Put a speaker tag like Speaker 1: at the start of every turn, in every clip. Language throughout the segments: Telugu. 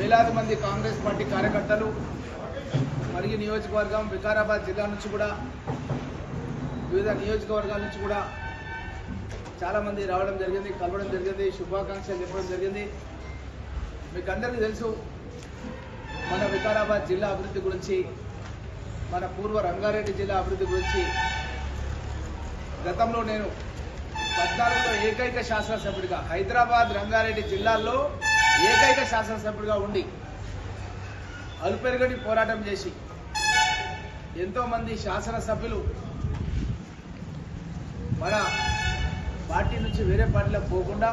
Speaker 1: వేలాది మంది కాంగ్రెస్ పార్టీ కార్యకర్తలు మరియు నియోజకవర్గం వికారాబాద్ జిల్లా నుంచి కూడా వివిధ నియోజకవర్గాల నుంచి కూడా చాలామంది రావడం జరిగింది కలవడం జరిగింది శుభాకాంక్షలు చెప్పడం జరిగింది. మీకు అందరికీ తెలుసు మన వికారాబాద్ జిల్లా అభివృద్ధి గురించి మన పూర్వ రంగారెడ్డి జిల్లా అభివృద్ధి గురించి గతంలో నేను పద్నాలుగులో ఏకైక శాసనసభ్యుడిగా హైదరాబాద్ రంగారెడ్డి జిల్లాల్లో ఏకైక శాసనసభ్యుడిగా ఉండి అలుపెరగడి పోరాటం చేసి ఎంతోమంది శాసనసభ్యులు మన పార్టీ నుంచి వేరే పార్టీలో పోకుండా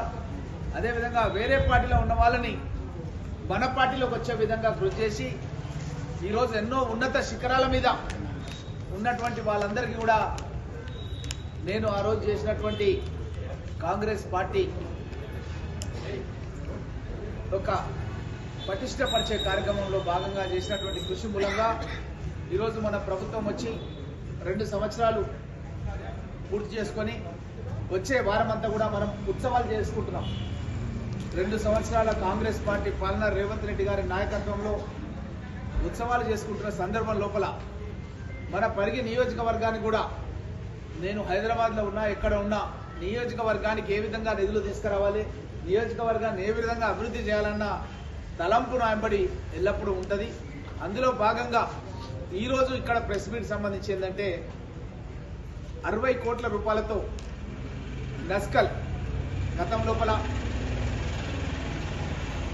Speaker 1: అదేవిధంగా వేరే పార్టీలో ఉన్న వాళ్ళని మన పార్టీలోకి వచ్చే విధంగా కృషి చేసి ఈరోజు ఎన్నో ఉన్నత శిఖరాల మీద ఉన్నటువంటి వాళ్ళందరికీ కూడా నేను ఆ రోజు చేసినటువంటి కాంగ్రెస్ పార్టీ ఒక పటిష్టపరిచే కార్యక్రమంలో భాగంగా చేసినటువంటి కృషి మూలంగా ఈరోజు మన ప్రభుత్వం వచ్చి రెండు సంవత్సరాలు పూర్తి చేసుకొని వచ్చే వారం అంతా కూడా మనం ఉత్సవాలు చేసుకుంటున్నాం. రెండు సంవత్సరాల కాంగ్రెస్ పార్టీ పాలన రేవంత్ రెడ్డి గారి నాయకత్వంలో ఉత్సవాలు చేసుకుంటున్న సందర్భం లోపల మన పరిగి నియోజకవర్గానికి కూడా నేను హైదరాబాద్లో ఉన్నా ఎక్కడ ఉన్నా నియోజకవర్గానికి ఏ విధంగా నిధులు తీసుకురావాలి? నియోజకవర్గాన్ని ఏ విధంగా అభివృద్ధి చేయాలన్న తలంపు నాయంబడి ఎల్లప్పుడూ ఉంటుంది. అందులో భాగంగా ఈరోజు ఇక్కడ ప్రెస్ మీట్ సంబంధించి ఏంటంటే అరవై కోట్ల రూపాయలతో నస్కల్ గతం లోపల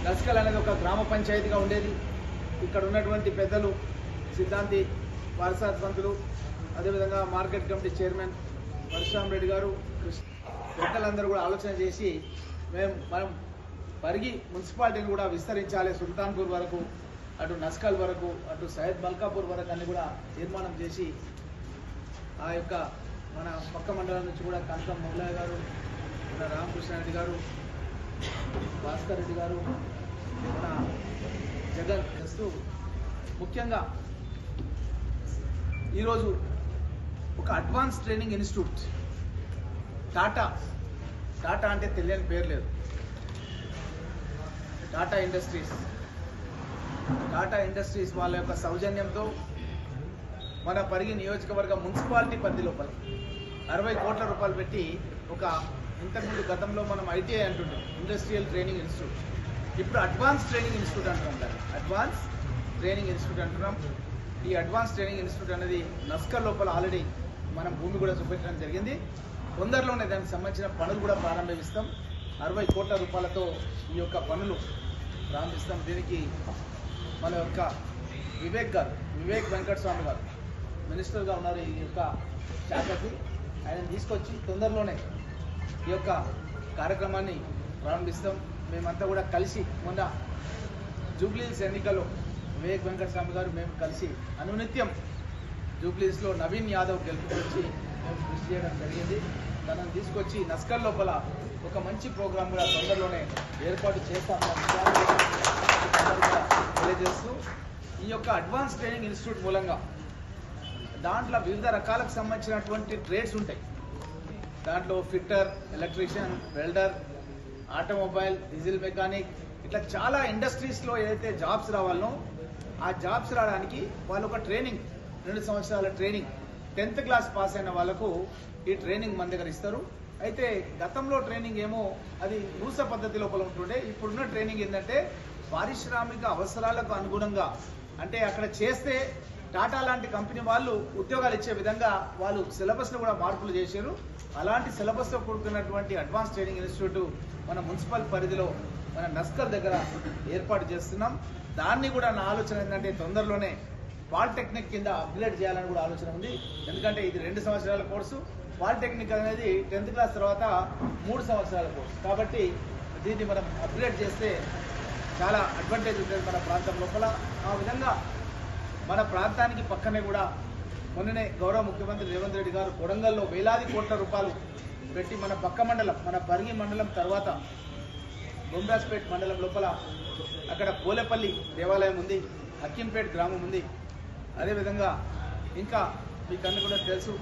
Speaker 1: నస్కల్ అనేది ఒక గ్రామ పంచాయతీగా ఉండేది. ఇక్కడ ఉన్నటువంటి పెద్దలు సిద్ధాంతి వారసాద్ పంతులు అదేవిధంగా market committee chairman Parashuram Reddy గారు పెద్దలందరూ కూడా ఆలోచన చేసి మేము మనం పరిగి మున్సిపాలిటీని కూడా విస్తరించాలి సుల్తాన్పూర్ వరకు అటు నస్కల్ వరకు అటు సయ్యద్ మల్కాపూర్ వరకు అన్ని కూడా తీర్మానం చేసి ఆ యొక్క మన పక్క మండలం నుంచి కూడా కంతం మొగలయ్య గారు మన రామకృష్ణారెడ్డి గారు భాస్కర్ రెడ్డి గారు మన జగన్ చేస్తూ ముఖ్యంగా ఈరోజు ఒక advance training institute Tata. Tata అంటే తెలియని పేరు లేదు. టాటా ఇండస్ట్రీస్. టాటా ఇండస్ట్రీస్ వాళ్ళ యొక్క సౌజన్యంతో మన పరిగి నియోజకవర్గ మున్సిపాలిటీ పరిధి లోపల అరవై కోట్ల రూపాయలు పెట్టి ఒక ఇంతకుముందు గతంలో మనం ఐటీఐ అంటుంటాం ఇండస్ట్రియల్ ట్రైనింగ్ ఇన్స్టిట్యూట్ ఇప్పుడు అడ్వాన్స్ ట్రైనింగ్ ఇన్స్టిట్యూట్ అంటున్నాం దాన్ని. అడ్వాన్స్ ట్రైనింగ్ ఇన్స్టిట్యూట్ అంటున్నాం. ఈ అడ్వాన్స్ ట్రైనింగ్ ఇన్స్టిట్యూట్ అనేది నస్కర్ లోపల ఆల్రెడీ మనం భూమి కూడా చూపించడం జరిగింది. తొందరలోనే దానికి సంబంధించిన పనులు కూడా ప్రారంభిస్తాం. అరవై కోట్ల రూపాయలతో ఈ యొక్క పనులు ప్రారంభిస్తాం. దీనికి మన యొక్క వివేక్ గారు వివేక్ వెంకట స్వామి గారు మినిస్టర్గా ఉన్నారు ఈ యొక్క శాఖకి. ఆయన తీసుకొచ్చి తొందరలోనే ఈ యొక్క కార్యక్రమాన్ని ప్రారంభిస్తాం. మేమంతా కూడా కలిసి మొన్న జూబ్లీస్ ఎన్నికల్లో వివేక్ వెంకట స్వామి గారు మేము కలిసి అనునిత్యం జూబ్లీస్లో నవీన్ యాదవ్ గెలుపుకొచ్చి మేము కృషి చేయడం జరిగింది. తనను తీసుకొచ్చి నస్కల్ లోపల ఒక మంచి ప్రోగ్రాం కూడా తొందరలోనే ఏర్పాటు చేస్తామన్న తెలియజేస్తూ ఈ యొక్క అడ్వాన్స్ ట్రైనింగ్ ఇన్స్టిట్యూట్ మూలంగా దాంట్లో వివిధ రకాలకు సంబంధించినటువంటి ట్రేడ్స్ ఉంటాయి. దాంట్లో fitter electrician welder automobile diesel mechanic ఇట్లా చాలా ఇండస్ట్రీస్లో ఏదైతే జాబ్స్ రావాలనో ఆ జాబ్స్ రావడానికి వాళ్ళు ఒక ట్రైనింగ్ రెండు సంవత్సరాల ట్రైనింగ్ టెన్త్ క్లాస్ పాస్ అయిన వాళ్ళకు ఈ ట్రైనింగ్ మన దగ్గర ఇస్తారు అయితే గతంలో ట్రైనింగ్ ఏమో అది రూస పద్ధతి లోపల ఉంటుండే ఇప్పుడున్న ట్రైనింగ్ ఏంటంటే పారిశ్రామిక అవసరాలకు అనుగుణంగా అంటే అక్కడ చేస్తే టాటా లాంటి కంపెనీ వాళ్ళు ఉద్యోగాలు ఇచ్చే విధంగా వాళ్ళు సిలబస్లో కూడా మార్పులు చేశారు. అలాంటి సిలబస్తో కూడుకున్నటువంటి అడ్వాన్స్ ట్రైనింగ్ ఇన్స్టిట్యూట్ మన మున్సిపల్ పరిధిలో మన నస్కల్ దగ్గర ఏర్పాటు చేస్తున్నాం. దాన్ని కూడా నా ఆలోచన ఏంటంటే తొందరలోనే పాలిటెక్నిక్ కింద అప్గ్రేడ్ చేయాలని కూడా ఆలోచన ఉంది. ఎందుకంటే ఇది రెండు సంవత్సరాల కోర్సు. పాలిటెక్నిక్ అనేది టెన్త్ క్లాస్ తర్వాత మూడు సంవత్సరాల కోర్సు. కాబట్టి దీన్ని మనం అప్గ్రేడ్ చేస్తే చాలా అడ్వాంటేజ్ ఉంటుంది మన ప్రాంతం లోపల. ఆ విధంగా మన ప్రాంతానికి పక్కనే కూడా మొన్ననే గౌరవ ముఖ్యమంత్రి రేవంత్ రెడ్డి గారు కొడంగల్లో వేలాది కోట్ల రూపాయలు పెట్టి మన పక్క మండలం మన పరిగి మండలం తర్వాత బొంబాస్పేట్ మండలం లోపల అక్కడ పోలేపల్లి దేవాలయం ఉంది అక్కింపేట్ గ్రామం ఉంది. అదేవిధంగా ఇంకా మీకు అన్ని కూడా తెలుసు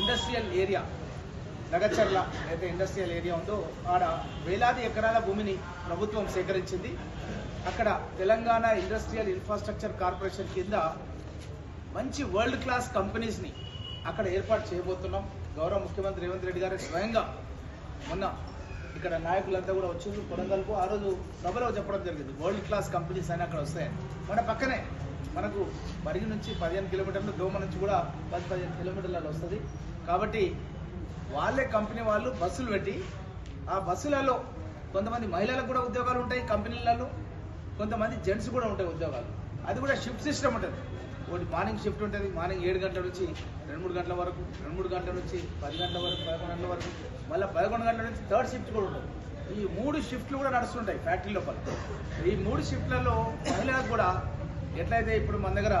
Speaker 1: ఇండస్ట్రియల్ ఏరియా నగచర్ల అయితే ఇండస్ట్రియల్ ఏరియా ఉందో ఆడ వేలాది ఎకరాల భూమిని ప్రభుత్వం సేకరించింది. అక్కడ తెలంగాణ ఇండస్ట్రియల్ ఇన్ఫ్రాస్ట్రక్చర్ కార్పొరేషన్ కింద మంచి వరల్డ్ క్లాస్ కంపెనీస్ని అక్కడ ఏర్పాటు చేయబోతున్నాం. గౌరవ ముఖ్యమంత్రి రేవంత్ రెడ్డి గారు స్వయంగా మొన్న ఇక్కడ నాయకులంతా కూడా వచ్చి కొడంగల్కు ఆ రోజు సభలో చెప్పడం జరిగింది వరల్డ్ క్లాస్ కంపెనీస్ అని అక్కడ వస్తాయి మన పక్కనే మనకు బరిగి నుంచి పదిహేను కిలోమీటర్లు దోమ నుంచి కూడా పది పదిహేను కిలోమీటర్లలో వస్తుంది. కాబట్టి వాళ్ళే కంపెనీ వాళ్ళు బస్సులు పెట్టి ఆ బస్సులలో కొంతమంది మహిళలకు కూడా ఉద్యోగాలు ఉంటాయి కంపెనీలలో కొంతమంది జెంట్స్ కూడా ఉంటాయి ఉద్యోగాలు. అది కూడా షిఫ్ట్ సిస్టమ్ ఉంటుంది. ఒకటి మార్నింగ్ షిఫ్ట్ ఉంటుంది మార్నింగ్ ఏడు గంటల నుంచి రెండు మూడు గంటల వరకు రెండు మూడు గంటల నుంచి పది గంటల వరకు పదకొండు గంటల వరకు మళ్ళీ పదకొండు గంటల నుంచి థర్డ్ షిఫ్ట్ కూడా ఉంటుంది. ఈ మూడు షిఫ్ట్లు కూడా నడుస్తుంటాయి ఫ్యాక్టరీ లోపల. ఈ మూడు షిఫ్ట్లలో మహిళలకు కూడా ఎట్లయితే ఇప్పుడు మన దగ్గర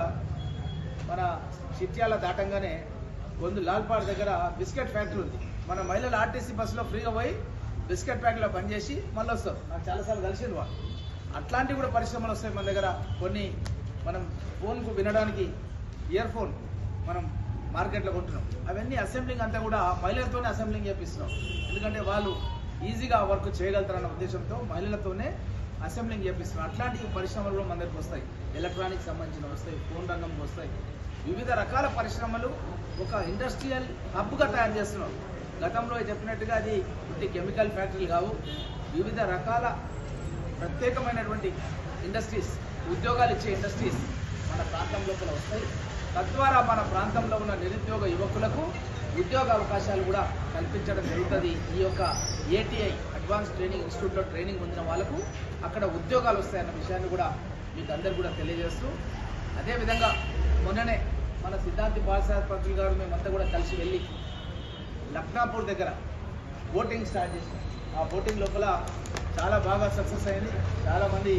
Speaker 1: మన చిట్యాల దాటంగానే గొంతు లాల్పాడు దగ్గర బిస్కెట్ ఫ్యాక్టరీ ఉంది. మన మహిళలు ఆర్టీసీ బస్సులో ఫ్రీగా పోయి బిస్కెట్ ప్యాక్లో పనిచేసి మళ్ళీ వస్తారు. నాకు చాలాసార్లు కలిసింది వాళ్ళు. అట్లాంటివి కూడా పరిశ్రమలు వస్తాయి మన దగ్గర. కొన్ని మనం ఫోన్కు వినడానికి ఇయర్ ఫోన్ మనం మార్కెట్లో కొంటున్నాం. అవన్నీ అసెంబ్లింగ్ అంతా కూడా మహిళలతోనే అసెంబ్లింగ్ చేపిస్తున్నాం. ఎందుకంటే వాళ్ళు ఈజీగా వర్క్ చేయగలుగుతారన్న ఉద్దేశంతో మహిళలతోనే అసెంబ్లింగ్ చేపిస్తున్నాం అట్లాంటి పరిశ్రమలు మన దగ్గరకు వస్తాయి. ఎలక్ట్రానిక్ సంబంధించిన వస్తాయి ఫోన్ రంగంకి వస్తాయి. వివిధ రకాల పరిశ్రమలు ఒక ఇండస్ట్రియల్ హబ్గా తయారు చేస్తున్నాం గతంలో చెప్పినట్టుగా అది ఇది కెమికల్ ఫ్యాక్టరీలు కావు. వివిధ రకాల ప్రత్యేకమైనటువంటి ఇండస్ట్రీస్ ఉద్యోగాలు ఇచ్చే ఇండస్ట్రీస్ మన ప్రాంతం లోపల వస్తాయి. తద్వారా మన ప్రాంతంలో ఉన్న నిరుద్యోగ యువకులకు ఉద్యోగ అవకాశాలు కూడా కల్పించడం జరుగుతుంది. ఈ యొక్క ఏటీఐ అడ్వాన్స్ ట్రైనింగ్ ఇన్స్టిట్యూట్లో ట్రైనింగ్ పొందిన వాళ్ళకు అక్కడ ఉద్యోగాలు వస్తాయన్న విషయాన్ని కూడా మీకు అందరు కూడా తెలియజేస్తూ అదేవిధంగా మొన్ననే మన సిద్ధార్థి బాలసాహెబ్ పంతులు గారు మేమంతా కూడా కలిసి వెళ్ళి లక్నాపూర్ దగ్గర బోటింగ్ స్టార్ట్ చేసాం ఆ బోటింగ్ లోపల చాలా బాగా సక్సెస్ అయింది. చాలామంది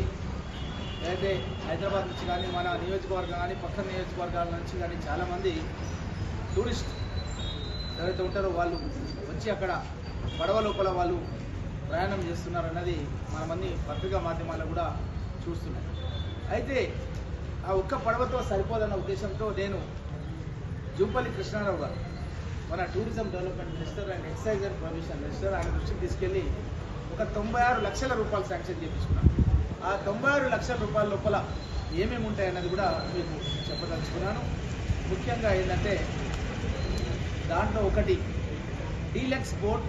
Speaker 1: అయితే హైదరాబాద్ నుంచి కానీ మన నియోజకవర్గం కానీ పక్కన నియోజకవర్గాల నుంచి కానీ చాలామంది టూరిస్ట్ ఎవరైతే ఉంటారో వాళ్ళు వచ్చి అక్కడ పడవ లోపల వాళ్ళు ప్రయాణం చేస్తున్నారన్నది మనమన్నీ పత్రికా మాధ్యమాల్లో కూడా చూస్తున్నాం. అయితే ఆ ఒక్క పడవతో సరిపోదన్న ఉద్దేశంతో నేను జూపల్లి కృష్ణారావు గారు మన tourism development minister and excise and provision minister ఆయన దృష్టికి తీసుకెళ్ళి ఒక తొంభై ఆరు లక్షల రూపాయలు శాంక్షన్ చేయించుకున్నాను ఆ తొంభై ఆరు లక్షల రూపాయల లోపల ఏమేమి ఉంటాయన్నది కూడా మీకు చెప్పదలుచుకున్నాను. ముఖ్యంగా ఏంటంటే దాంట్లో ఒకటి deluxe boat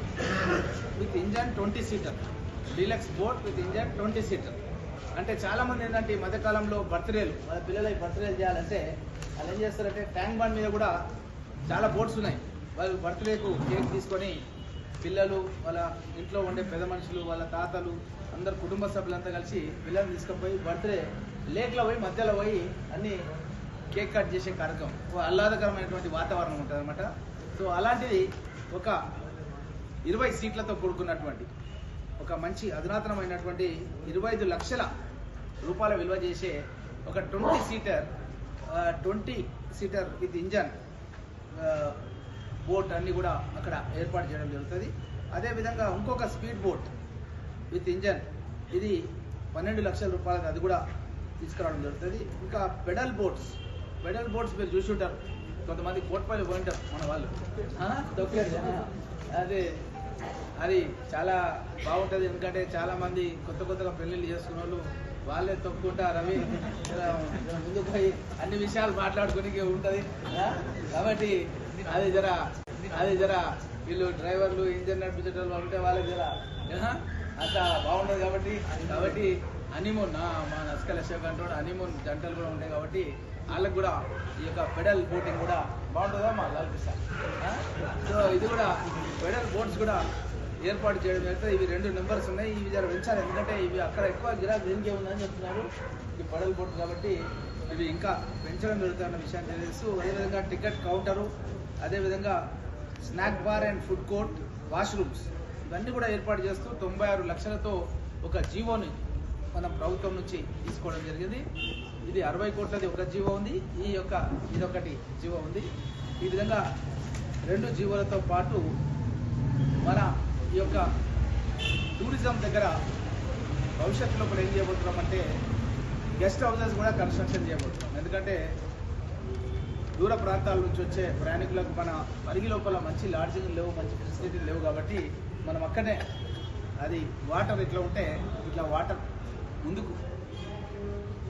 Speaker 1: with engine twenty seater. Deluxe boat with engine twenty seater. అంటే చాలామంది ఏంటంటే ఈ మధ్యకాలంలో బర్త్డేలు వాళ్ళ పిల్లలకి బర్త్డేలు చేయాలంటే వాళ్ళు ఏం చేస్తారంటే ట్యాంక్ బండ్ మీద కూడా చాలా బోట్స్ ఉన్నాయి. వాళ్ళు బర్త్డేకు కేక్ తీసుకొని పిల్లలు వాళ్ళ ఇంట్లో ఉండే పెద్ద మనుషులు వాళ్ళ తాతలు అందరు కుటుంబ సభ్యులంతా కలిసి పిల్లల్ని తీసుకుపోయి బర్త్డే లేక్లో పోయి మధ్యలో పోయి అన్ని కేక్ కట్ చేసే కార్యక్రమం. ఆహ్లాదకరమైనటువంటి వాతావరణం ఉంటుంది అనమాట సో అలాంటిది ఒక ఇరవై సీట్లతో కూడుకున్నటువంటి ఒక మంచి అధునాతనమైనటువంటి ఇరవై ఐదు లక్షల రూపాయల విలువ చేసే ఒక twenty seater twenty seater with engine boat అన్ని కూడా అక్కడ ఏర్పాటు చేయడం జరుగుతుంది. అదేవిధంగా ఇంకొక స్పీడ్ బోట్ విత్ ఇంజన్ ఇది పన్నెండు లక్షల రూపాయలకి అది కూడా తీసుకురావడం జరుగుతుంది. ఇంకా పెడల్ బోట్స్ పెడల్ బోట్స్ మీరు చూసి ఉంటారు. కొంతమంది కోట్పల్లి పోయింటారు మన వాళ్ళు. ఆ. అదే అది చాలా బాగుంటుంది. ఎందుకంటే చాలా మంది కొత్త కొత్తగా పెళ్ళిళ్ళు చేసుకున్న వాళ్ళు వాళ్ళే తొక్కుంటా రవి. ముందుకు పోయి అన్ని విషయాలు మాట్లాడుకుని ఉంటుంది. కాబట్టి అది జర అది జర వీళ్ళు డ్రైవర్లు ఇంజన్ నడిపించేటోళ్ళు ఉంటే వాళ్ళకి జర? అంత బాగుండదు కాబట్టి కాబట్టి హనీమూన్ మా నస్కల్ అశోక్ అంటాడు హనీమూన్ జంటలు కూడా ఉంటాయి కాబట్టి వాళ్ళకి కూడా ఈ యొక్క పెడల్ బోటింగ్ కూడా బాగుంటుందా మా లాల్పిస్తా సో ఇది కూడా పెడల్ బోట్స్ కూడా ఏర్పాటు చేయడం జరుగుతుంది. ఇవి రెండు నెంబర్స్ ఉన్నాయి. ఇవి జర పెంచాలి. ఎందుకంటే ఇవి అక్కడ ఎక్కువ గిరాకీ దేనికే ఉందని చెప్తున్నారు. ఇది పెడల్ బోట్ కాబట్టి ఇవి ఇంకా పెంచడం జరుగుతున్న విషయాన్ని తెలియజేస్తూ అదేవిధంగా టికెట్ కౌంటరు అదేవిధంగా snack bar and food court washrooms ఇవన్నీ కూడా ఏర్పాటు చేస్తూ తొంభై ఆరు లక్షలతో ఒక జీవోని మన ప్రభుత్వం నుంచి తీసుకోవడం జరిగింది. ఇది అరవై కోట్లది ఒక జీవో ఉంది. ఈ యొక్క ఇదొకటి జీవో ఉంది. ఈ విధంగా రెండు జీవోలతో పాటు మన ఈ యొక్క టూరిజం దగ్గర భవిష్యత్తులో కూడా ఏం చేయబోతున్నాం అంటే గెస్ట్ హౌసెస్ కూడా కన్స్ట్రక్షన్ చేయబోతున్నాం. ఎందుకంటే దూర ప్రాంతాల నుంచి వచ్చే ప్రయాణికులకు మన పరిగి లోపల మంచి లాడ్జింగ్ లేవు మంచి ఫెసిలిటీలు లేవు కాబట్టి మనం అక్కడే అది వాటర్ ఇట్లా ఉంటే ఇట్లా వాటర్ ముందుకు.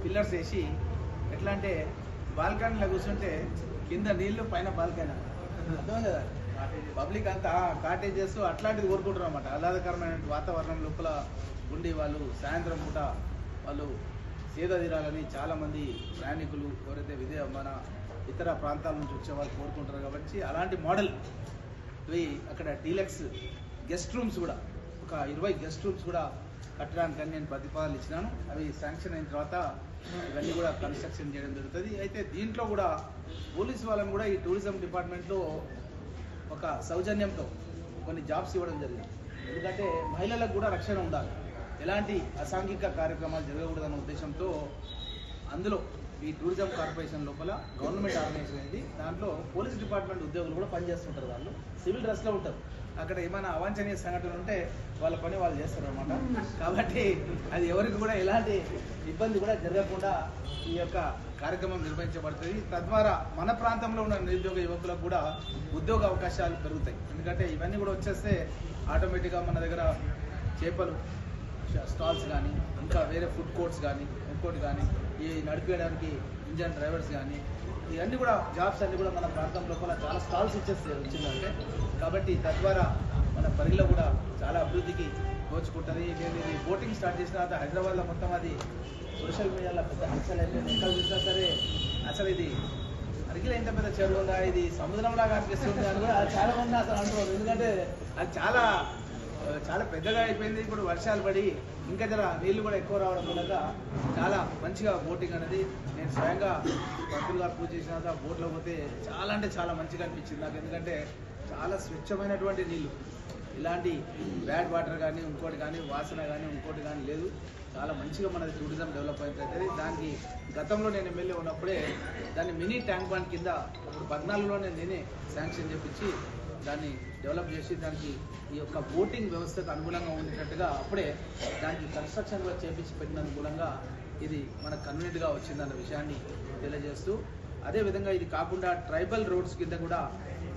Speaker 1: పిల్లర్స్ వేసి ఎట్లా అంటే బాల్కనీలో కూర్చుంటే కింద నీళ్ళు పైన బాల్కనీ. అర్థం కదా? పబ్లిక్ అంతా కాటేజెస్ అట్లాంటిది కోరుకుంటారు అనమాట ఆహ్లాదకరమైన వాతావరణం లోపల ఉండి వాళ్ళు సాయంత్రం పూట వాళ్ళు సేద తీరాలని చాలామంది ప్రయాణికులు ఎవరైతే విదే మన ఇతర ప్రాంతాల నుంచి వచ్చే వాళ్ళు కోరుకుంటారు కాబట్టి అలాంటి మోడల్ ఇవి అక్కడ డీలక్స్ గెస్ట్ రూమ్స్ కూడా ఒక ఇరవై గెస్ట్ రూమ్స్ కూడా కట్టడానికి నేను ప్రతిపాదనలు ఇచ్చినాను. అవి శాంక్షన్ అయిన తర్వాత ఇవన్నీ కూడా కన్స్ట్రక్షన్ చేయడం జరుగుతుంది. అయితే దీంట్లో కూడా పోలీస్ వాళ్ళని కూడా ఈ టూరిజం డిపార్ట్మెంట్లో ఒక సౌజన్యంతో కొన్ని జాబ్స్ ఇవ్వడం జరిగింది. ఎందుకంటే మహిళలకు కూడా రక్షణ ఉండాలి. ఎలాంటి అసాంఘిక కార్యక్రమాలు జరగకూడదన్న ఉద్దేశంతో అందులో ఈ టూరిజం కార్పొరేషన్ లోపల గవర్నమెంట్ ఆర్గనైజేషన్ అయింది. దాంట్లో పోలీస్ డిపార్ట్మెంట్ ఉద్యోగులు కూడా పనిచేస్తుంటారు వాళ్ళు. సివిల్ డ్రెస్లో ఉంటారు. అక్కడ ఏమైనా అవాంఛనీయ సంఘటనలు ఉంటే వాళ్ళ పని వాళ్ళు చేస్తారు అనమాట కాబట్టి అది ఎవరికి కూడా ఎలాంటి ఇబ్బంది కూడా జరగకుండా ఈ యొక్క కార్యక్రమం నిర్వహించబడుతుంది. తద్వారా మన ప్రాంతంలో ఉన్న నిరుద్యోగ యువకులకు కూడా ఉద్యోగ అవకాశాలు పెరుగుతాయి. ఎందుకంటే ఇవన్నీ కూడా వచ్చేస్తే ఆటోమేటిక్గా మన దగ్గర చేపలు స్టాల్స్ కానీ ఇంకా వేరే ఫుడ్ కోర్ట్స్ కానీ ఇంకోటి కానీ ఈ నడిపేయడానికి ఇంజన్ డ్రైవర్స్ కానీ ఇవన్నీ కూడా జాబ్స్ అన్ని కూడా మన ప్రాంతం లోపల చాలా స్టాల్స్ ఇచ్చేస్తే వచ్చిందంటే కాబట్టి తద్వారా మన పరిలో కూడా చాలా అభివృద్ధికి దోచుకుంటుంది. నేను బోటింగ్ స్టార్ట్ చేసిన తర్వాత హైదరాబాద్లో మొత్తం అది సోషల్ మీడియాలో పెద్ద హల్చల్ అయిపోయింది ఎక్కడ చూసినా సరే అసలు ఇది అరిగిల ఎంత పెద్ద చెరువు ఉందా? ఇది సముద్రంలాగా అనిపిస్తుంది అని కూడా చాలా మంది అసలు అంటున్నారు. ఎందుకంటే అది చాలా చాలా పెద్దగా అయిపోయింది. ఇప్పుడు వర్షాలు పడి ఇంకా జర నీళ్ళు కూడా ఎక్కువ రావడం వల్ల చాలా మంచిగా బోటింగ్ అనేది నేను స్వయంగా పంతులు గారు పూజ చేసిన తర్వాత బోట్లో పోతే చాలా అంటే చాలా మంచిగా అనిపించింది నాకు. ఎందుకంటే చాలా స్వచ్ఛమైనటువంటి నీళ్ళు ఇలాంటి బ్యాడ్ వాటర్ కానీ ఇంకోటి కానీ వాసన కానీ ఇంకోటి కానీ లేదు. చాలా మంచిగా మనది టూరిజం డెవలప్ అవుతుంది దానికి గతంలో నేను ఎమ్మెల్యే ఉన్నప్పుడే దాన్ని మినీ ట్యాంక్ బండ్ కింద ఇప్పుడు పద్నాలుగులోనే నేనే శాంక్షన్ చేపించి దాన్ని డెవలప్ చేసి దానికి ఈ యొక్క బోటింగ్ వ్యవస్థకు అనుగుణంగా ఉండేటట్టుగా అప్పుడే దానికి కన్స్ట్రక్షన్ కూడా చేపించి పెట్టిన అనుగుణంగా ఇది మనకు కన్వీనియంట్గా వచ్చిందన్న విషయాన్ని తెలియజేస్తూ అదేవిధంగా ఇది కాకుండా ట్రైబల్ రోడ్స్ కింద కూడా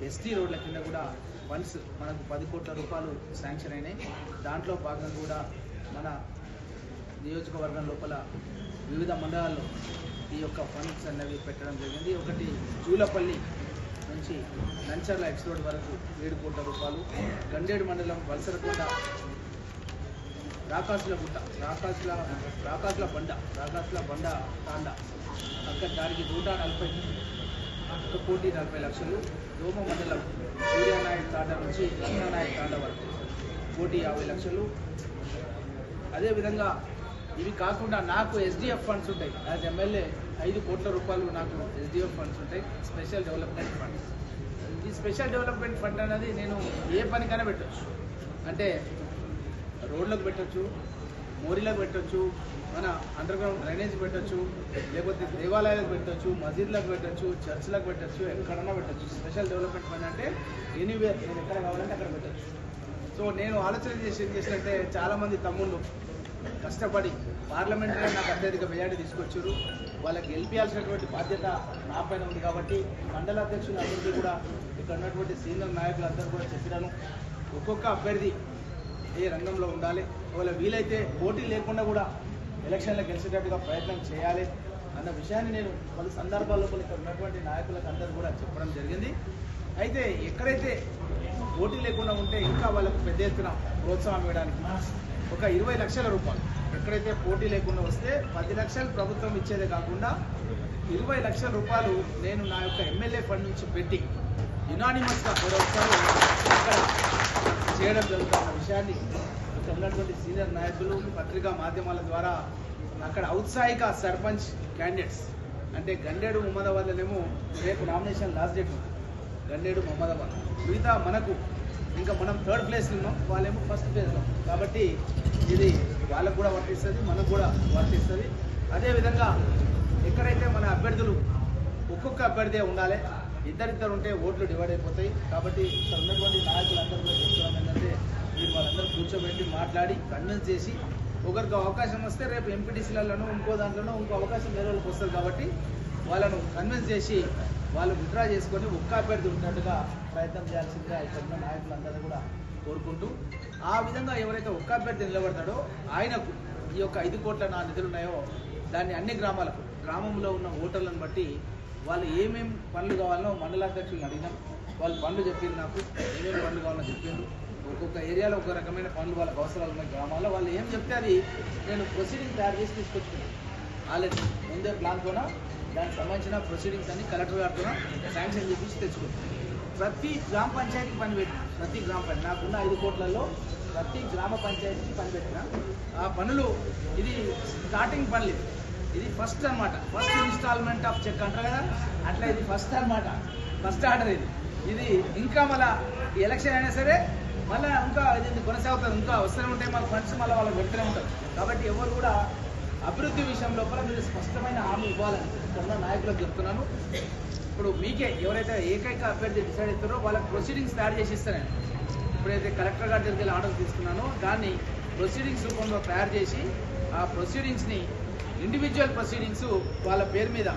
Speaker 1: ఎస్టీ రోడ్ల కింద కూడా ఫండ్స్ మనకు పది కోట్ల రూపాయలు శాంక్షన్ అయినాయి. దాంట్లో భాగంగా కూడా మన నియోజకవర్గం లోపల వివిధ మండలాల్లో ఈ యొక్క ఫండ్స్ అనేవి పెట్టడం జరిగింది. ఒకటి జూలపల్లి నుంచి నంచర్ల ఎక్స్ రోడ్ వరకు ఏడు కోట్ల రూపాయలు గండేడు మండలం వలసరకొండ రాకాసుల గుట్ట రాకాసుల రాకాసుల బండ రాకాసుల బండ తాండ. అక్కడ దానికి నూట నలభై ఒక కోటి నలభై లక్షలు. దోమ మండలం సూర్యానాయుడు తాట నుంచి రత్నానాయుడు తాండ వరకు కోటి యాభై లక్షలు. అదేవిధంగా ఇవి కాకుండా నాకు ఎస్డిఎఫ్ ఫండ్స్ ఉంటాయి. యాజ్ ఎమ్మెల్యే ఐదు కోట్ల రూపాయలు నాకు ఎస్డిఎఫ్ ఫండ్స్ ఉంటాయి. స్పెషల్ డెవలప్మెంట్ ఫండ్స్ ఈ స్పెషల్ డెవలప్మెంట్ ఫండ్ అనేది నేను ఏ పనికైనా పెట్టచ్చు. అంటే రోడ్లకు పెట్టొచ్చు మోరీలకు పెట్టొచ్చు మన అండర్ గ్రౌండ్ డ్రైనేజ్ పెట్టొచ్చు లేకపోతే దేవాలయాలకు పెట్టొచ్చు మసీద్లకు పెట్టొచ్చు చర్చ్లకు పెట్టచ్చు ఎక్కడన్నా పెట్టచ్చు. స్పెషల్ డెవలప్మెంట్ ఫండ్ అంటే ఎనీవేర్ నేను ఎక్కడ కావాలంటే అక్కడ పెట్టచ్చు. సో నేను ఆలోచన చేసి ఏం చేసినట్టే చాలామంది తమ్ముళ్ళు కష్టపడి పార్లమెంట్లో నాకు అత్యధిక మెజార్టీ తీసుకొచ్చారు. వాళ్ళకి గెలిపించాల్సినటువంటి బాధ్యత నా పైన ఉంది కాబట్టి మండల అధ్యక్షులు కూడా ఇక్కడ ఉన్నటువంటి సీనియర్ నాయకులందరూ కూడా చెప్పినాను. ఒక్కొక్క అభ్యర్థి ఏ రంగంలో ఉండాలి? ఒకవేళ వీలైతే పోటీ లేకుండా కూడా ఎలక్షన్లో గెలిచేటట్టుగా ప్రయత్నం చేయాలి అన్న విషయాన్ని నేను పలు సందర్భాల్లో ఇక్కడ ఉన్నటువంటి నాయకులకు అందరూ కూడా చెప్పడం జరిగింది. అయితే ఎక్కడైతే పోటీ లేకుండా ఉంటే ఇంకా వాళ్ళకు పెద్ద ఎత్తున ప్రోత్సాహం ఇవ్వడానికి ఒక ఇరవై లక్షల రూపాయలు ఎక్కడైతే పోటీ లేకుండా వస్తే పది లక్షలు ప్రభుత్వం ఇచ్చేదే కాకుండా ఇరవై లక్షల రూపాయలు నేను నా యొక్క ఎమ్మెల్యే ఫండ్ నుంచి పెట్టి యునానిమస్గా మరొకసారి అక్కడ చేయడం జరుగుతున్న విషయాన్ని ఇక్కడ ఉన్నటువంటి సీనియర్ నాయకులు పత్రికా మాధ్యమాల ద్వారా అక్కడ ఔత్సాహిక సర్పంచ్ క్యాండిడేట్స్ అంటే గండేడు ముమ్మదవాళ్ళనేమో రేపు నామినేషన్ లాస్ట్ డేట్ ఉంది. గండేడు మొహమ్మదాబాద్. మిగతా మనకు ఇంకా మనం థర్డ్ ప్లేస్లో ఉన్నాం. వాళ్ళేమో ఫస్ట్ ప్లేస్లో కాబట్టి ఇది వాళ్ళకు కూడా వర్తిస్తుంది మనకు కూడా వర్తిస్తుంది. అదేవిధంగా ఎక్కడైతే మన అభ్యర్థులు ఒక్కొక్క అభ్యర్థే ఉండాలి ఇద్దరిద్దరు ఉంటే ఓట్లు డివైడ్ అయిపోతాయి. కాబట్టి ఇక్కడ ఉన్నటువంటి నాయకులందరూ కూడా చెప్తున్నాం మీరు వాళ్ళందరూ కూర్చోబెట్టి మాట్లాడి కన్విన్స్ చేసి ఒకరికి అవకాశం వస్తే రేపు ఎంపీటీసీలలోనూ ఇంకో దాంట్లోనూ ఇంకో అవకాశం వేరే వాళ్ళకి వస్తుంది కాబట్టి వాళ్ళను కన్విన్స్ చేసి వాళ్ళు విత్డ్రా చేసుకొని ఒక్క అభ్యర్థి ఉన్నట్టుగా ప్రయత్నం చేయాల్సిందిగా ఇక్కడ నాయకులందరూ కూడా కోరుకుంటూ ఆ విధంగా ఎవరైతే ఒక్క అభ్యర్థి నిలబడతాడో ఆయనకు ఈ యొక్క ఐదు కోట్ల నా నిధులు ఉన్నాయో దాన్ని అన్ని గ్రామాలకు గ్రామంలో ఉన్న ఓటర్లను బట్టి వాళ్ళు ఏమేమి పనులు కావాలనో మండలాధ్యక్షులను అడిగినాం. వాళ్ళు పనులు చెప్పింది నాకు ఏమేమి పనులు కావాలో చెప్పిండ్రు ఒక్కొక్క ఏరియాలో ఒక రకమైన పనులు వాళ్ళకి అవసరాలు ఉన్నాయి. గ్రామాల్లో వాళ్ళు ఏం చెప్తే అది నేను ప్రొసీడింగ్ తయారు చేసి తీసుకొచ్చుకున్నాను. ఆల్రెడీ ముందే ప్లాన్తోన దానికి సంబంధించిన ప్రొసీడింగ్స్ అన్ని కలెక్టర్ గారితో శాంక్షన్ చేపించి తెచ్చుకున్నాను. ప్రతి గ్రామ పంచాయతీకి పని పెట్టిన ప్రతి గ్రామ పంచాయతీ నాకున్న ఐదు కోట్లలో ప్రతి గ్రామ పంచాయతీకి పని పెట్టిన ఆ పనులు ఇది స్టార్టింగ్ పనులు ఇది. ఇది ఫస్ట్ అన్నమాట. ఫస్ట్ ఇన్స్టాల్మెంట్ ఆఫ్ చెక్ అంటారు కదా? అట్లా ఇది ఫస్ట్ అన్నమాట. ఫస్ట్ ఆర్డర్ ఇది. ఇది ఇంకా మళ్ళా ఎలక్షన్ అయినా సరే మళ్ళీ ఇంకా ఇది కొనసాగుతుంది? ఇంకా వస్తూనే ఉంటాయి మన ఫండ్స్ మళ్ళీ వాళ్ళకి పెడుతూనే ఉంటారు. కాబట్టి ఎవరు కూడా అభివృద్ధి విషయం లోపల మీరు స్పష్టమైన హామీ ఇవ్వాలని ఇక్కడ నాయకులకు చెప్తున్నాను. ఇప్పుడు మీకే ఎవరైతే ఏకైక అభ్యర్థి డిసైడ్ అవుతారో వాళ్ళకి ప్రొసీడింగ్స్ తయారు చేసి ఇస్తాను ఇప్పుడైతే కలెక్టర్ గారి దగ్గరికి వెళ్ళి ఆర్డర్ తీసుకున్నానో. దాన్ని ప్రొసీడింగ్స్ రూపంలో తయారు చేసి ఆ ప్రొసీడింగ్స్ని ఇండివిజువల్ ప్రొసీడింగ్స్ వాళ్ళ పేరు మీద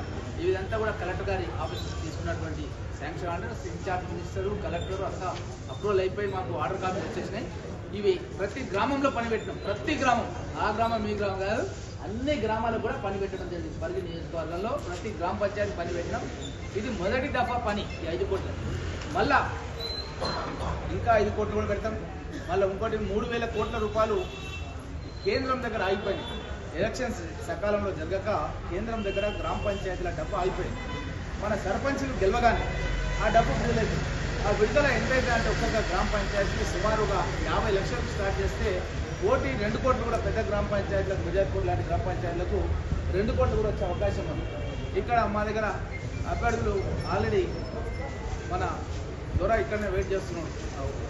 Speaker 1: ఇదంతా కూడా కలెక్టర్ గారి ఆఫీస్ తీసుకున్నటువంటి శాంక్షన్ అంటే ఇన్ఛార్జ్ మినిస్టరు కలెక్టర్ అంతా అప్రూవల్ అయిపోయి మాకు ఆర్డర్ కాపీలు వచ్చేసినాయి. ఇవి ప్రతి గ్రామంలో పని పెట్టినాం. ప్రతి గ్రామం. ఆ గ్రామం మీ గ్రామం కాదు అన్ని గ్రామాలకు కూడా పని పెట్టడం జరిగింది. పరిధి నియోజకవర్గంలో ప్రతి గ్రామ పంచాయతీ పని పెట్టినాం. ఇది మొదటి దఫా పని ఈ ఐదు కోట్లు. మళ్ళా ఇంకా ఐదు కోట్లు కూడా పెడతాం మళ్ళీ ఇంకోటి మూడు వేల కోట్ల రూపాయలు కేంద్రం దగ్గర ఆగిపోయింది ఎలక్షన్స్ సకాలంలో జరగక కేంద్రం దగ్గర గ్రామ పంచాయతీల డబ్బు ఆగిపోయింది. మన సర్పంచ్లు గెలవగానే ఆ డబ్బు విడుదలైంది ఆ విడుదల ఎంతైతే అంటే ఒక్కొక్క గ్రామ పంచాయతీకి సుమారుగా యాభై లక్షలకు స్టార్ట్ చేస్తే కోటి రెండు కోట్లు కూడా పెద్ద గ్రామ పంచాయతీలకు విజయపూర్ లాంటి గ్రామ పంచాయతీలకు రెండు కోట్లు కూడా వచ్చే అవకాశం ఉంది. ఇక్కడ మా దగ్గర అభ్యర్థులు ఆల్రెడీ మన దొర ఇక్కడనే వెయిట్ చేస్తున్నాడు.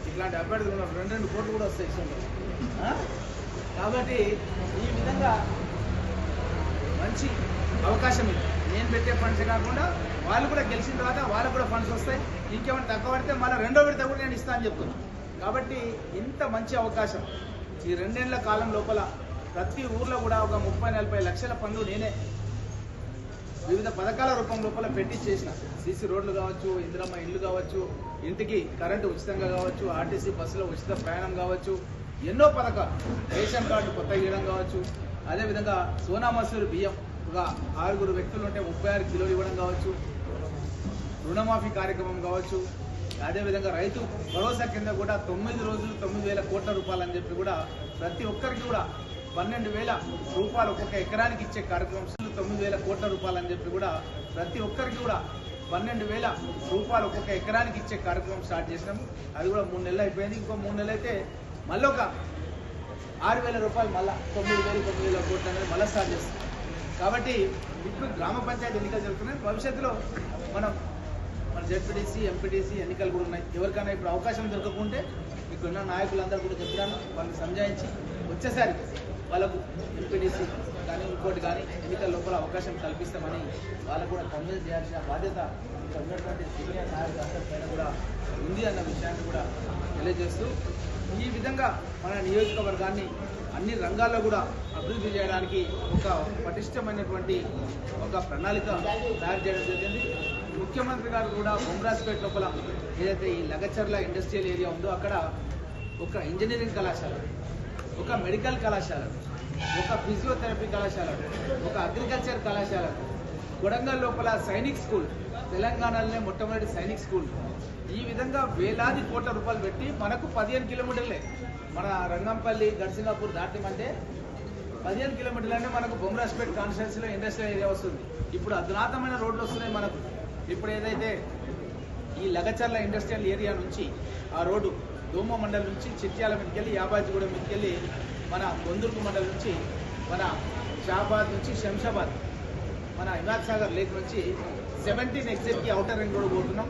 Speaker 1: ఇట్లాంటి అభ్యర్థులు ఉన్నారు రెండు రెండు కోట్లు కూడా వస్తాయి ఇస్తుంటారు కాబట్టి ఈ విధంగా మంచి అవకాశం ఇది. నేను పెట్టే ఫండ్స్ కాకుండా వాళ్ళు కూడా గెలిచిన తర్వాత వాళ్ళకు కూడా ఫండ్స్ వస్తాయి. ఇంకేమైనా తక్కువ పడితే మళ్ళీ రెండో విడత కూడా నేను ఇస్తాను చెప్తున్నాను కాబట్టి ఇంత మంచి అవకాశం. ఈ రెండేళ్ళ కాలం లోపల ప్రతి ఊర్లో కూడా ఒక ముప్పై నలభై లక్షల పనులు నేనే వివిధ పథకాల రూపం లోపల పెట్టి చేసిన. సీసీ రోడ్లు కావచ్చు ఇందిరమ్మ ఇల్లు కావచ్చు ఇంటికి కరెంటు ఉచితంగా కావచ్చు ఆర్టీసీ బస్సులో ఉచిత ప్రయాణం కావచ్చు ఎన్నో పథకాలు. రేషన్ కార్డు కొత్త ఇవ్వడం కావచ్చు. అదేవిధంగా సోనా మసూరి బియ్యం. ఒక ఆరుగురు వ్యక్తులు ఉంటే ముప్పై ఆరు కిలోలు ఇవ్వడం కావచ్చు రుణమాఫీ కార్యక్రమం కావచ్చు అదేవిధంగా రైతు భరోసా కింద కూడా తొమ్మిది రోజులు తొమ్మిది వేల కోట్ల రూపాయలు అని చెప్పి కూడా ప్రతి ఒక్కరికి కూడా పన్నెండు వేల రూపాయలు ఒక్కొక్క ఎకరానికి ఇచ్చే కార్యక్రమం తొమ్మిది వేల కోట్ల రూపాయలు అని చెప్పి కూడా ప్రతి ఒక్కరికి కూడా పన్నెండు వేల రూపాయలు ఒక్కొక్క ఎకరానికి ఇచ్చే కార్యక్రమం స్టార్ట్ చేసినాము. అది కూడా మూడు నెలలు అయిపోయింది. ఇంకో మూడు నెలలు అయితే మళ్ళీ ఒక ఆరు వేల రూపాయలు మళ్ళీ తొమ్మిది వేలు తొమ్మిది వేల కోట్లు అనేది మళ్ళీ స్టార్ట్ చేస్తాం. కాబట్టి ఇప్పుడు గ్రామ పంచాయతీ ఎన్నికలు జరుగుతున్నాయి. భవిష్యత్తులో మనం మన జెడ్పీటీసీ ఎంపీటీసీ ఎన్నికలు కూడా ఉన్నాయి. ఎవరికైనా ఇప్పుడు అవకాశం దొరకకుంటే ఇక్కడున్న నాయకులందరూ కూడా చెప్తున్నాను వాళ్ళని సంజాయించి వచ్చేసారి వాళ్ళకు ఎంపీటీసీ కానీ ఇంకోటి కానీ ఎన్నికల లోపల అవకాశం కల్పిస్తామని వాళ్ళకు కూడా కన్విన్స్ చేయాల్సిన బాధ్యత ఇక్కడ ఉన్నటువంటి సీనియర్ నాయకుల పైన కూడా ఉంది అన్న విషయాన్ని కూడా తెలియజేస్తూ ఈ విధంగా మన నియోజకవర్గాన్ని అన్ని రంగాల్లో కూడా అభివృద్ధి చేయడానికి ఒక పటిష్టమైనటువంటి ఒక ప్రణాళిక తయారు చేయడం జరిగింది. ముఖ్యమంత్రి గారు కూడా బొమ్రాజ్పేట లోపల ఏదైతే ఈ లగచర్ల ఇండస్ట్రియల్ ఏరియా ఉందో అక్కడ ఒక ఇంజనీరింగ్ కళాశాల ఒక మెడికల్ కళాశాల ఒక ఫిజియోథెరపీ కళాశాల ఒక అగ్రికల్చర్ కళాశాల కొడంగల్ లోపల సైనిక్ స్కూల్ తెలంగాణలోనే మొట్టమొదటి సైనిక్ స్కూల్. ఈ విధంగా వేలాది కోట్ల రూపాయలు పెట్టి మనకు పదిహేను కిలోమీటర్లే. మన రంగంపల్లి దర్శనాపూర్ దాటిమంటే పదిహేను కిలోమీటర్లనే మనకు బొమ్మరాజ్పేట్ కాన్స్టిట్యున్సీలో ఇండస్ట్రియల్ ఏరియా వస్తుంది. ఇప్పుడు అధునాతమైన రోడ్లు వస్తున్నాయి మనకు. ఇప్పుడు ఏదైతే ఈ లగచర్ల ఇండస్ట్రియల్ ఏరియా నుంచి ఆ రోడ్డు దోమ మండలం నుంచి చిట్యాల మీదకెళ్ళి యాబాజీగూడెం మన గొందుర్గు మండలం నుంచి మన షాబాద్ నుంచి శంషాబాద్ మన హిమాద్ సాగర్ లేక్ నుంచి సెవెంటీన్ ఎగ్జిట్కి అవుటర్ రింగ్ రోడ్ పోతున్నాం.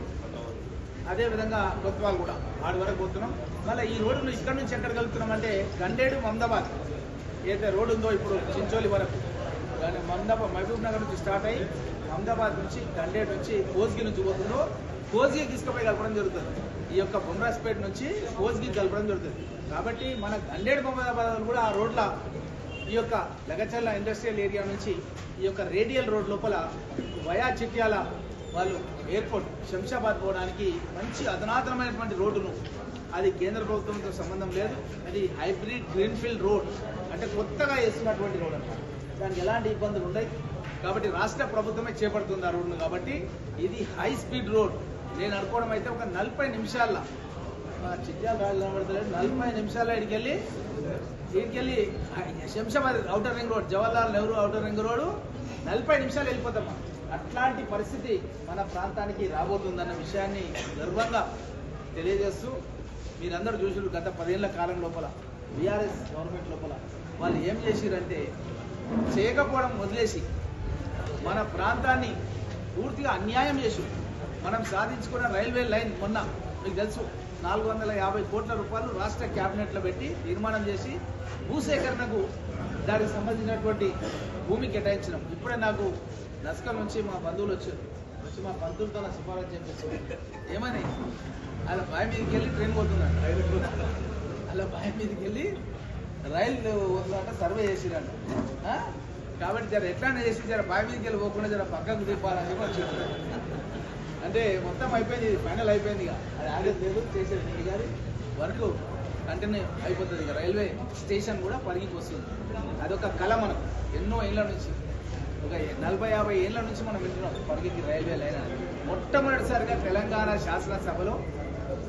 Speaker 1: అదేవిధంగా కొత్వాల్ కూడా ఆడి వరకు పోతున్నాం. మళ్ళీ ఈ రోడ్డును ఇక్కడ నుంచి ఎక్కడ కలుపుతున్నాం అంటే గండేడు మమదాబాద్. ఏదైతే రోడ్డు ఉందో ఇప్పుడు చించోలి వరకు దాని మమదాబాద్ మహబూబ్ నగర్ నుంచి స్టార్ట్ అయ్యి అహ్మదాబాద్ నుంచి దండేట్ నుంచి కోజ్గి నుంచి పోతుందో కోజ్గి తీసుకుపోయి కలపడం జరుగుతుంది. ఈ యొక్క బొమ్రాజ్పేట నుంచి కోజ్గి కలపడం జరుగుతుంది. కాబట్టి మన దండేడు మహబూబాబాద్ కూడా ఆ రోడ్ల ఈ యొక్క లగచర్ల ఇండస్ట్రియల్ ఏరియా నుంచి ఈ యొక్క రేడియల్ రోడ్ లోపల వయా చిట్యాల వాళ్ళు ఎయిర్పోర్ట్ శంషాబాద్ పోవడానికి మంచి అధునాతనమైనటువంటి రోడ్డును. అది కేంద్ర ప్రభుత్వంతో సంబంధం లేదు. అది హైబ్రిడ్ గ్రీన్ఫీల్డ్ రోడ్ అంటే కొత్తగా వేస్తున్నటువంటి రోడ్ అన్నమాట. దానికి ఎలాంటి ఇబ్బందులు ఉన్నాయి కాబట్టి రాష్ట్ర ప్రభుత్వమే చేపడుతుంది ఆ రోడ్ను కాబట్టి ఇది హై స్పీడ్ రోడ్ నేను అనుకోవడం అయితే ఒక నలభై నిమిషాల్లో. మా చిట్యాల రాజు కనబడతలేదు. నలభై నిమిషాల్లో ఇక్కడికి వెళ్ళి ఇక్కడికి వెళ్ళి Shamshabad outer ring road Jawaharlal Nehru outer ring road నలభై నిమిషాలు వెళ్ళిపోతామా అట్లాంటి పరిస్థితి మన ప్రాంతానికి రాబోతుందన్న విషయాన్ని గర్వంగా తెలియజేస్తూ మీరందరూ చూసారు గత పదేళ్ళ కాలం లోపల. బీఆర్ఎస్ గవర్నమెంట్ లోపల. వాళ్ళు ఏం చేసిరంటే చేయకపోవడం వదిలేసి మన ప్రాంతాన్ని పూర్తిగా అన్యాయం చేసి మనం సాధించుకున్న రైల్వే లైన్ మొన్న మీకు తెలుసు నాలుగు వందల యాభై కోట్ల రూపాయలు రాష్ట్ర క్యాబినెట్లో పెట్టి నిర్మాణం చేసి భూసేకరణకు దానికి సంబంధించినటువంటి భూమి కేటాయించినాం. ఇప్పుడే నాకు నస్కల్ నుంచి మా బంధువులు వచ్చారు. వచ్చి మా బంధువులతో నా సిఫారసు చేపించారు ఏమని? అలా భయం మీదకి వెళ్ళి ట్రైన్ పోతున్నాడు అలా భయం మీదకి వెళ్ళి రైలు వస్తుందంట సర్వే చేసిరంట. కాబట్టి జర ఎట్లా చేసి జర బావి మీదకి వెళ్ళి పోకుండా జర పక్కకు తిప్పాలని చెప్పి అంటే మొత్తం అయిపోయింది ఫైనల్ అయిపోయింది ఇక. అది ఆగేది లేదు చేసేది కానీ వర్క్ కంటిన్యూ అయిపోతుంది ఇక. రైల్వే స్టేషన్ కూడా పరిగికి వస్తుంది అదొక కళ మనం. ఎన్నో ఏళ్ళ నుంచి ఒక నలభై యాభై ఏళ్ళ నుంచి మనం వింటున్నాం పరిగికి రైల్వే లైన్ అని. మొట్టమొదటిసారిగా తెలంగాణ శాసనసభలో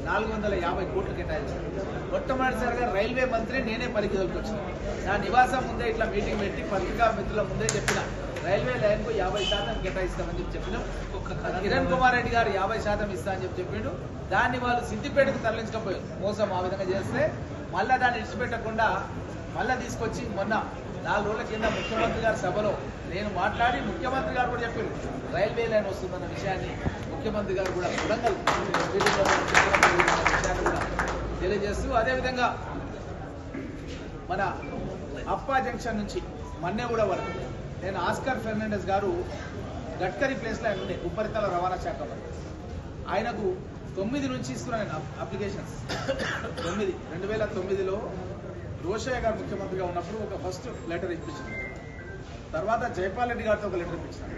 Speaker 1: నాలుగు వందల యాభై కోట్లు కేటాయించారు. మొట్టమొదటిసారిగా రైల్వే మంత్రి నేనే పనికి వచ్చిన నా నివాసం ముందే ఇట్లా మీటింగ్ పెట్టి పత్రికా మిత్రుల ముందే చెప్పిన రైల్వే లైన్కు యాభై శాతం కేటాయిస్తామని చెప్పి చెప్పినాం కిరణ్ కుమార్ రెడ్డి గారు యాభై శాతం ఇస్తా అని చెప్పి చెప్పిండు. దాన్ని వాళ్ళు సిద్దిపేటకు తరలించకపోయారు. మోసం ఆ విధంగా చేస్తే మళ్ళా దాన్ని ఇడిచిపెట్టకుండా మళ్ళా తీసుకొచ్చి మొన్న నాలుగు రోజుల కింద ముఖ్యమంత్రి గారి సభలో నేను మాట్లాడి ముఖ్యమంత్రి గారు కూడా చెప్పారు రైల్వే లైన్ వస్తుందన్న విషయాన్ని ముఖ్యమంత్రి గారు కూడా వరంగల్ తెలియజేస్తూ అదేవిధంగా మన అప్పా జంక్షన్ నుంచి మన్నెగూడ వరకు నేను ఆస్కర్ ఫెర్నాండెస్ గారు గడ్కరీ ప్లేస్లో ఆయన ఉండే ఉపరితల రవాణా శాఖ మంత్రి ఆయనకు తొమ్మిది నుంచి ఇస్తున్నాను నేను అప్లికేషన్స్ తొమ్మిది రెండు వేల తొమ్మిదిలో రోషయ్య గారు ముఖ్యమంత్రిగా ఉన్నప్పుడు ఒక ఫస్ట్ లెటర్ ఇప్పించాను. తర్వాత జైపాల్ రెడ్డి గారితో ఒక లెటర్ ఇప్పించాను.